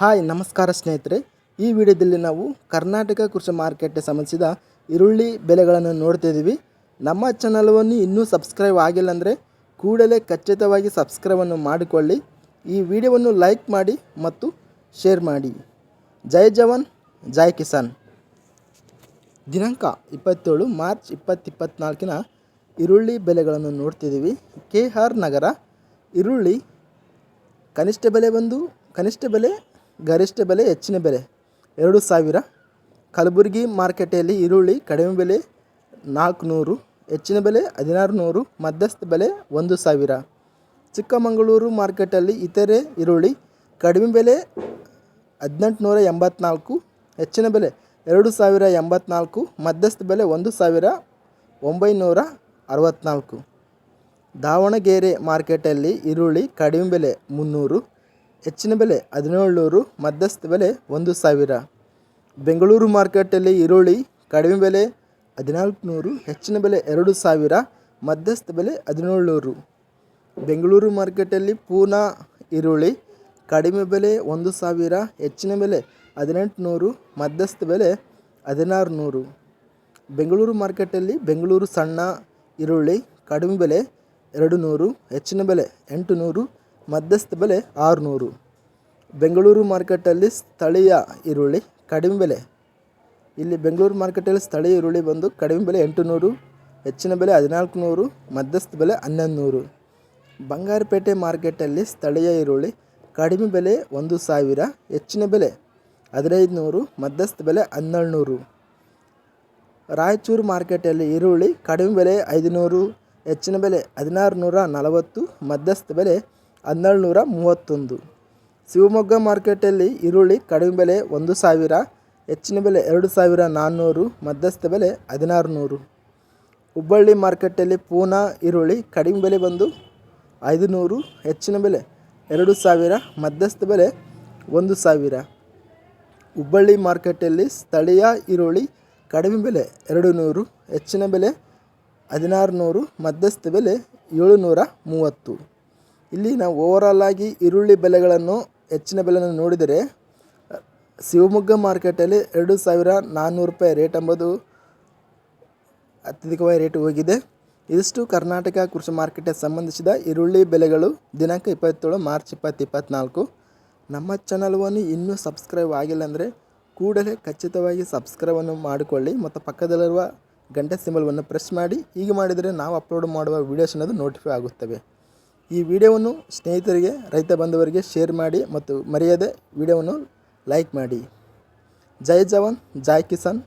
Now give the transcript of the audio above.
Hi, ನಮಸ್ಕಾರ ಸ್ನೇಹಿತರೆ. ಈ ವಿಡಿಯೋದಲ್ಲಿ ನಾವು ಕರ್ನಾಟಕ ಕೃಷಿ ಮಾರ್ಕೆಟ್ಗೆ ಸಂಬಂಧಿಸಿದ ಈರುಳ್ಳಿ ಬೆಲೆಗಳನ್ನು ನೋಡ್ತಿದ್ದೀವಿ ನಮ್ಮ ಚಾನಲನ್ನು ಇನ್ನೂ ಸಬ್ಸ್ಕ್ರೈಬ್ ಆಗಿಲ್ಲ ಅಂದರೆ ಕೂಡಲೇ ಖಚಿತವಾಗಿ ಸಬ್ಸ್ಕ್ರೈಬನ್ನು ಮಾಡಿಕೊಳ್ಳಿ. ಈ ವಿಡಿಯೋವನ್ನು ಲೈಕ್ ಮಾಡಿ ಮತ್ತು ಶೇರ್ ಮಾಡಿ. ಜೈ ಜವಾನ್, ಜೈ ಕಿಸಾನ್. ದಿನಾಂಕ ಇಪ್ಪತ್ತೇಳು, ಮಾರ್ಚ್ ಇಪ್ಪತ್ತು ಇಪ್ಪತ್ತ್ನಾಲ್ಕಿನ ಈರುಳ್ಳಿ ಬೆಲೆಗಳನ್ನು ನೋಡ್ತಿದ್ದೀವಿ ಕೆ ಆರ್ ನಗರ, ಈರುಳ್ಳಿ ಕನಿಷ್ಠ ಬೆಲೆ ಬಂದು, ಕನಿಷ್ಠ ಬೆಲೆ ಗರಿಷ್ಠ ಬೆಲೆ, ಹೆಚ್ಚಿನ ಬೆಲೆ. ಎರಡು ಸಾವಿರ. ಕಲಬುರಗಿ ಮಾರ್ಕೆಟಲ್ಲಿ ಈರುಳ್ಳಿ ಕಡಿಮೆ ಬೆಲೆ ನಾಲ್ಕುನೂರು, ಹೆಚ್ಚಿನ ಬೆಲೆ ಹದಿನಾರು ನೂರು ಮಧ್ಯಸ್ಥ ಬೆಲೆ ಒಂದು ಸಾವಿರ. ಚಿಕ್ಕಮಗಳೂರು ಮಾರ್ಕೆಟಲ್ಲಿ ಇತರೆ ಈರುಳ್ಳಿ ಕಡಿಮೆ ಬೆಲೆ ಹದಿನೆಂಟುನೂರ ಎಂಬತ್ನಾಲ್ಕು, ಹೆಚ್ಚಿನ ಬೆಲೆ ಎರಡು ಸಾವಿರ ಎಂಬತ್ನಾಲ್ಕು, ಮಧ್ಯಸ್ಥ ಬೆಲೆ ಒಂದು ಸಾವಿರ ಒಂಬೈನೂರ ಅರವತ್ತ್ನಾಲ್ಕು ದಾವಣಗೆರೆ ಮಾರ್ಕೆಟಲ್ಲಿ ಈರುಳ್ಳಿ ಕಡಿಮೆ ಬೆಲೆ ಮುನ್ನೂರು ಹೆಚ್ಚಿನ ಬೆಲೆ ಹದಿನೇಳ್ನೂರು, ಮಧ್ಯಸ್ಥ ಬೆಲೆ ಒಂದು ಸಾವಿರ. ಬೆಂಗಳೂರು ಮಾರ್ಕೆಟಲ್ಲಿ ಈರುಳ್ಳಿ ಕಡಿಮೆ ಬೆಲೆ ಹದಿನಾಲ್ಕು ನೂರು ಹೆಚ್ಚಿನ ಬೆಲೆ ಎರಡು ಸಾವಿರ, ಮಧ್ಯಸ್ಥ ಬೆಲೆ ಹದಿನೇಳುನೂರು. ಬೆಂಗಳೂರು ಮಾರ್ಕೆಟಲ್ಲಿ ಪೂನಾ ಈರುಳ್ಳಿ ಕಡಿಮೆ ಬೆಲೆ ಒಂದು ಸಾವಿರ, ಹೆಚ್ಚಿನ ಬೆಲೆ ಹದಿನೆಂಟುನೂರು, ಮಧ್ಯಸ್ಥ ಬೆಲೆ ಹದಿನಾರು ನೂರು ಬೆಂಗಳೂರು ಮಾರ್ಕೆಟಲ್ಲಿ ಬೆಂಗಳೂರು ಸಣ್ಣ ಈರುಳ್ಳಿ ಕಡಿಮೆ ಬೆಲೆ ಎರಡು ನೂರು, ಹೆಚ್ಚಿನ ಬೆಲೆ ಎಂಟು ನೂರು ಮಧ್ಯಸ್ಥ ಬೆಲೆ ಆರುನೂರು. ಬೆಂಗಳೂರು ಮಾರ್ಕೆಟಲ್ಲಿ ಸ್ಥಳೀಯ ಈರುಳ್ಳಿ ಕಡಿಮೆ ಬೆಲೆ. ಇಲ್ಲಿ ಬೆಂಗಳೂರು ಮಾರ್ಕೆಟಲ್ಲಿ ಸ್ಥಳೀಯ ಈರುಳ್ಳಿ ಬಂದು ಕಡಿಮೆ ಬೆಲೆ ಎಂಟು ನೂರು ಹೆಚ್ಚಿನ ಬೆಲೆ ಹದಿನಾಲ್ಕು ನೂರು ಮಧ್ಯಸ್ಥ ಬೆಲೆ ಹನ್ನೊಂದು ನೂರು ಬಂಗಾರಪೇಟೆ ಮಾರ್ಕೆಟಲ್ಲಿ ಸ್ಥಳೀಯ ಈರುಳ್ಳಿ ಕಡಿಮೆ ಬೆಲೆ ಒಂದು ಸಾವಿರ, ಹೆಚ್ಚಿನ ಬೆಲೆ ಹದಿನೈದು ನೂರು ಮಧ್ಯಸ್ಥ ಬೆಲೆ ಹನ್ನೆರಡು ನೂರು ರಾಯಚೂರು ಮಾರ್ಕೆಟಲ್ಲಿ ಈರುಳ್ಳಿ ಕಡಿಮೆ ಬೆಲೆ ಐದುನೂರು, ಹೆಚ್ಚಿನ ಬೆಲೆ ಹದಿನಾರು ನೂರ ನಲವತ್ತು, ಮಧ್ಯಸ್ಥ ಬೆಲೆ ಹನ್ನೆರಡು ನೂರ ಮೂವತ್ತೊಂದು ಶಿವಮೊಗ್ಗ ಮಾರ್ಕೆಟಲ್ಲಿ ಈರುಳ್ಳಿ ಕಡಿಮೆ ಬೆಲೆ ಒಂದು ಸಾವಿರ, ಹೆಚ್ಚಿನ ಬೆಲೆ ಎರಡು ಸಾವಿರ ನಾನ್ನೂರು, ಮಧ್ಯಸ್ಥ ಬೆಲೆ ಹದಿನಾರು ನೂರು ಹುಬ್ಬಳ್ಳಿ ಮಾರ್ಕೆಟಲ್ಲಿ ಪೂನಾ ಈರುಳ್ಳಿ ಕಡಿಮೆ ಬೆಲೆ ಬಂದು ಐದುನೂರು, ಹೆಚ್ಚಿನ ಬೆಲೆ ಎರಡು ಸಾವಿರ, ಮಧ್ಯಸ್ಥ ಬೆಲೆ ಒಂದು ಸಾವಿರ. ಹುಬ್ಬಳ್ಳಿ ಮಾರ್ಕೆಟಲ್ಲಿ ಸ್ಥಳೀಯ ಈರುಳ್ಳಿ ಕಡಿಮೆ ಬೆಲೆ ಎರಡು ನೂರು ಹೆಚ್ಚಿನ ಬೆಲೆ ಹದಿನಾರು ನೂರು ಮಧ್ಯಸ್ಥ ಬೆಲೆ ಏಳುನೂರ ಮೂವತ್ತು ಇಲ್ಲಿ ನಾವು ಓವರಾಲ್ ಆಗಿ ಈರುಳ್ಳಿ ಬೆಲೆಗಳನ್ನು, ಹೆಚ್ಚಿನ ಬೆಲೆಯನ್ನು ನೋಡಿದರೆ, ಶಿವಮೊಗ್ಗ ಮಾರ್ಕೆಟಲ್ಲಿ ಎರಡು ಸಾವಿರ ನಾನ್ನೂರು ರೂಪಾಯಿ ರೇಟ್ ಎಂಬುದು ಅತ್ಯಧಿಕವಾಗಿ ರೇಟ್ ಹೋಗಿದೆ. ಇದಿಷ್ಟು ಕರ್ನಾಟಕ ಕೃಷಿ ಮಾರ್ಕೆಟ್ಗೆ ಸಂಬಂಧಿಸಿದ ಈರುಳ್ಳಿ ಬೆಲೆಗಳು ದಿನಾಂಕ ಇಪ್ಪತ್ತೇಳು ಮಾರ್ಚ್ ಇಪ್ಪತ್ತು ಇಪ್ಪತ್ತ್ನಾಲ್ಕು ನಮ್ಮ ಚಾನಲ್ವನ್ನು ಇನ್ನೂ ಸಬ್ಸ್ಕ್ರೈಬ್ ಆಗಿಲ್ಲ ಅಂದರೆ ಕೂಡಲೇ ಖಚಿತವಾಗಿ ಸಬ್ಸ್ಕ್ರೈಬನ್ನು ಮಾಡಿಕೊಳ್ಳಿ ಮತ್ತು ಪಕ್ಕದಲ್ಲಿರುವ ಗಂಟೆ ಸಿಂಬಲ್ವನ್ನು ಪ್ರೆಸ್ ಮಾಡಿ. ಹೀಗೆ ಮಾಡಿದರೆ ನಾವು ಅಪ್ಲೋಡ್ ಮಾಡುವ ವೀಡಿಯೋಸ್ ಅನ್ನೋದು ನೋಟಿಫೈ ಆಗುತ್ತವೆ. ಈ ವಿಡಿಯೋವನ್ನು ಸ್ನೇಹಿತರಿಗೆ, ರೈತ ಬಂಧುವರಿಗೆ ಶೇರ್ ಮಾಡಿ ಮತ್ತು ಮರೆಯದೆ ವಿಡಿಯೋವನ್ನು ಲೈಕ್ ಮಾಡಿ. ಜೈ ಜವಾನ್, ಜೈ ಕಿಸಾನ್.